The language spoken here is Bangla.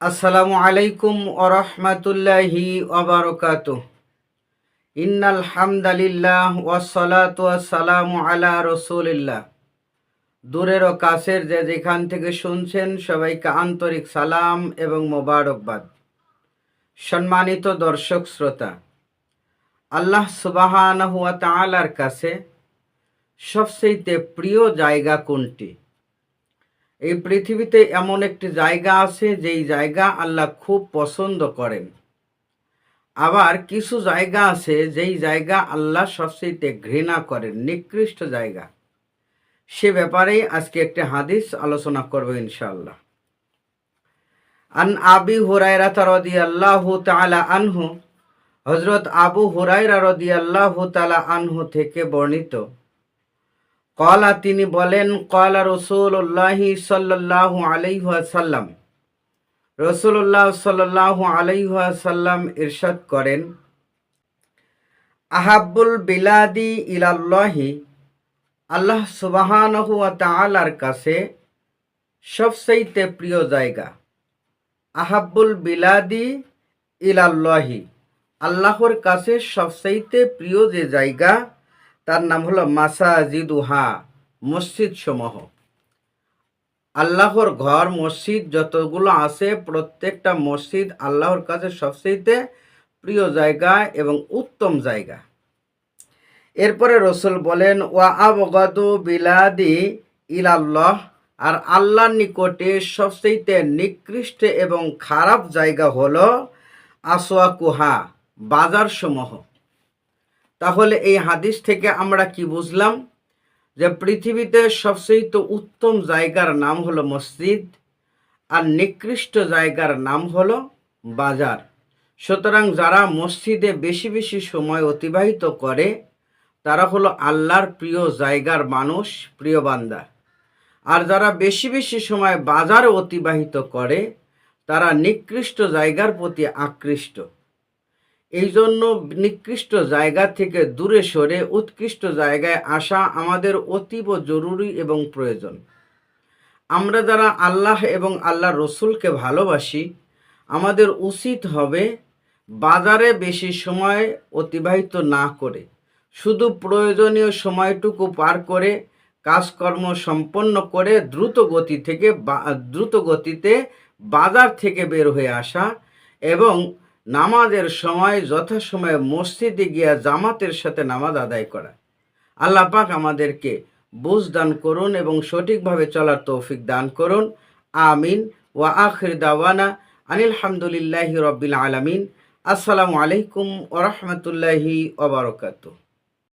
আসসালামু আলাইকুম ওরহমতুল্লাহি ওবরকাত। ইন্নাল হামদালিল্লাহ ওয়াসসালাতু ওয়াসসালামু আলা রসুলিল্লাহ। দূরের ও কাছের যে যেখান থেকে শুনছেন সবাইকে আন্তরিক সালাম এবং মোবারকবাদ। সম্মানিত দর্শক শ্রোতা, আল্লাহ সুবাহান হুয়া তালার কাছে সবচেয়ে প্রিয় জায়গা কোনটি? এই পৃথিবীতে এমন একটি জায়গা আছে, যেই জায়গা আল্লাহ খুব পছন্দ করেন। আবার কিছু জায়গা আছে, যেই জায়গা আল্লাহ সবচেয়ে ঘৃণা করেন, নিকৃষ্ট জায়গা। সে ব্যাপারেই আজকে একটি হাদিস আলোচনা করব ইনশাআল্লাহ। আন আবি হুরায়রা রদি আল্লাহ তালা আনহু হজরত আবু হুরায়রা রদি আল্লাহ তালা আনহু থেকে বর্ণিত কলা তিনি বলেন, কলা রসুল্লাহি সাল্লাহ আলাইহাসাল্লাম রসুল্লাহ সাল্লাহ আলাইহাসাল্লাম ইরশাদ করেন আহাবুল বিলাদি ইলাল্লাহি, আল্লাহ সুবাহানহু তালার কাছে সবচাইতে প্রিয় জায়গা। আহাবুল বিলাদি ইলাল্লাহি, আল্লাহর কাছে সবচাইতে প্রিয় যে জায়গা তার নাম হলো মাসাজিদুহা মসজিদ সমূহ আল্লাহর ঘর, মসজিদ যতগুলো আছে, প্রত্যেকটা মসজিদ আল্লাহর কাছে সবচেয়ে প্রিয় জায়গা এবং উত্তম জায়গা। এরপরে রসুল বলেন, ওয়া আবগাদু বিলাদি ইলাল্লাহ আর আল্লাহর নিকটে সবচেয়ে নিকৃষ্ট এবং খারাপ জায়গা হলো বাজার সমূহ তাহলে এই হাদিস থেকে আমরা কি বুঝলাম? যে পৃথিবীতে সবচেয়ে উত্তম জায়গার নাম হলো মসজিদ আর নিকৃষ্ট জায়গার নাম হলো বাজার। সুতরাং যারা মসজিদে বেশি বেশি সময় অতিবাহিত করে, তারা হলো আল্লাহর প্রিয় জায়গার মানুষ, প্রিয় বান্দা। আর যারা বেশি বেশি সময় বাজারে অতিবাহিত করে, তারা নিকৃষ্ট জায়গার প্রতি আকৃষ্ট। এই জন্য নিকৃষ্ট জায়গা থেকে দূরে সরে উৎকৃষ্ট জায়গায় আসা আমাদের অতীব জরুরি এবং প্রয়োজন। আমরা যারা আল্লাহ এবং আল্লাহ রসুলকে ভালোবাসি, আমাদের উচিত হবে বাজারে বেশি সময় অতিবাহিত না করে, শুধু প্রয়োজনীয় সময়টুকু পার করে কাজকর্ম সম্পন্ন করে দ্রুত গতি থেকে দ্রুত গতিতে বাজার থেকে বের হয়ে আসা এবং নামাজের সময় যথাসময়ে মসজিদে গিয়া জামাতের সাথে নামাজ আদায় করা। আল্লাহ পাক আমাদেরকে বুঝ দান করুন এবং সঠিকভাবে চলার তৌফিক দান করুন। আমিন। ওয়া আখির দাওয়ানা আনিল হামদুলিল্লাহি রব্বিল আলামিন। আসসালামু আলাইকুম ওরহমতুল্লাহি ওবরকাতু